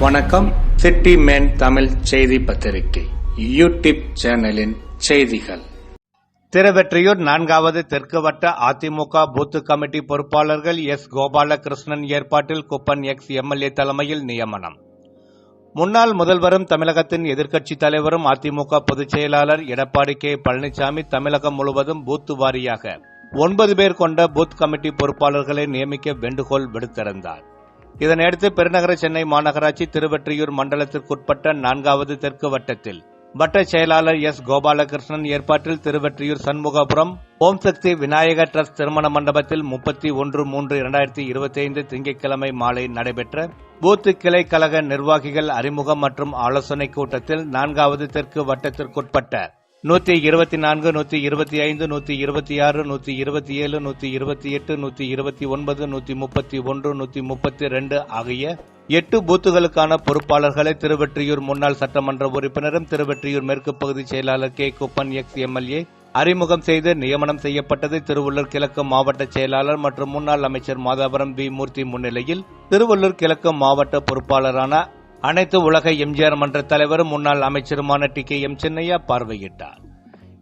வணக்கம். City man Tamil செய்தி பத்திரிகை. யூடியூப் சேனலின் செய்திகள். திருவெற்றியூர் நான்காவது தெற்கு வட்ட அதிமுக பூத்து கமிட்டி பொறுப்பாளர்கள் எஸ் கோபாலகிருஷ்ணன் ஏற்பாட்டில் குப்பன் எக்ஸ் எம்எல்ஏ தலைமையில் நியமனம். முன்னாள் முதல்வரும் தமிழகத்தின் எதிர்க்கட்சித் தலைவரும் அதிமுக பொதுச் செயலாளர் எடப்பாடி கே. பழனிசாமி தமிழகம் முழுவதும் பூத்து வாரியாக ஒன்பது பேர் கொண்ட பூத் கமிட்டி பொறுப்பாளர்களை நியமிக்க வேண்டுகோள் விடுத்திருந்தார். இதனையடுத்து பெருநகர சென்னை மாநகராட்சி திருவெற்றியூர் மண்டலத்திற்குட்பட்ட நான்காவது தெற்கு வட்டத்தில். வட்ட செயலாளர் எஸ் கோபாலகிருஷ்ணன் ஏற்பாட்டில் திருவெற்றியூர் சண்முகபுரம் ஓம் சக்தி விநாயகர் டிரஸ்ட் திருமண மண்டபத்தில் முப்பத்தி ஒன்று மூன்று இரண்டாயிரத்தி இருபத்தி ஐந்து திங்கட்கிழமை மாலை நடைபெற்ற பூத்து கிளை கழக நிர்வாகிகள் அறிமுகம் மற்றும் ஆலோசனைக் கூட்டத்தில் நான்காவது தெற்கு வட்டத்திற்குட்பட்ட நூத்தி இருபத்தி நான்கு நூத்தி இருபத்தி ஐந்து நூத்தி இருபத்தி ஆறு நூத்தி இருபத்தி ஏழு நூத்தி இருபத்தி எட்டு நூத்தி இருபத்தி ஒன்பது நூத்தி முப்பத்தி ஒன்று நூத்தி முப்பத்தி ரெண்டு ஆகிய எட்டு பூத்துகளுக்கான பொறுப்பாளர்களை திருவெற்றியூர் முன்னாள் சட்டமன்ற உறுப்பினரும் திருவெற்றியூர் மேற்கு பகுதி செயலாளர் கே. குப்பன் எக்ஸ் எம்எல்ஏ அறிமுகம் செய்து நியமனம் செய்யப்பட்டது திருவள்ளூர் கிழக்கு மாவட்ட செயலாளர் மற்றும் முன்னாள் அமைச்சர் மாதாபுரம் வி மூர்த்தி முன்னிலையில் திருவள்ளூர் கிழக்கு மாவட்ட பொறுப்பாளரான அனைத்து உலக எம்ஜிஆர் மன்ற தலைவரும் முன்னாள் அமைச்சருமான டி கே எம் சின்னையா பார்வையிட்டார்.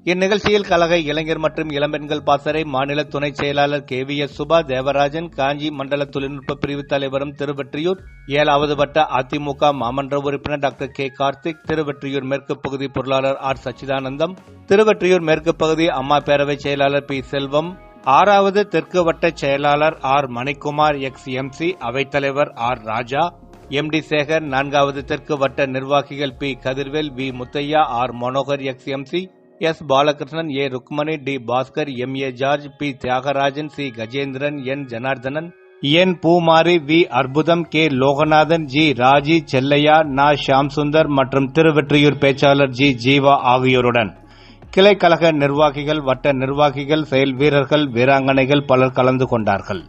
இந்நிகழ்ச்சியில் கழக இளைஞர் மற்றும் இளம்பெண்கள் பாசறை மாநில துணை செயலாளர் K V S Suba Devarajan Kanchi மண்டல தொழில்நுட்ப பிரிவு தலைவரும் திருவெற்றியூர் ஏழாவது வட்ட அதிமுக மாமன்ற உறுப்பினர் டாக்டர் கே கார்த்திக் திருவெற்றியூர் மேற்கு பகுதி பொருளாளர் ஆர் சச்சிதானந்தம் திருவெற்றியூர் மேற்கு பகுதி அம்மா பேரவை செயலாளர் பி செல்வம் ஆறாவது தெற்கு வட்ட செயலாளர் ஆர் மணிக்குமார் எக்ஸ் எம்சி அவைத்தலைவர் R Raja M D Sekar நான்காவது தெற்கு வட்ட நிர்வாகிகள் P. Kathirvel V. Muthaiah R. Manohar ex. MC S. Balakrishnan A. Rukmani D. Bhaskar M. A. George P. Thiyagarajan C. Gajendran N. Janardhanan N. Poomari V. Arputham K. Loganathan G. Raji Chellaiah நா. ஷாம் சுந்தர் மற்றும் திருவெற்றியூர் பேச்சாளர் G. Jeeva ஆகியோருடன். கிளைக்கழக நிர்வாகிகள் வட்ட நிர்வாகிகள் செயல் வீரர்கள் வீராங்கனைகள் பலர் கலந்து கொண்டார்கள்.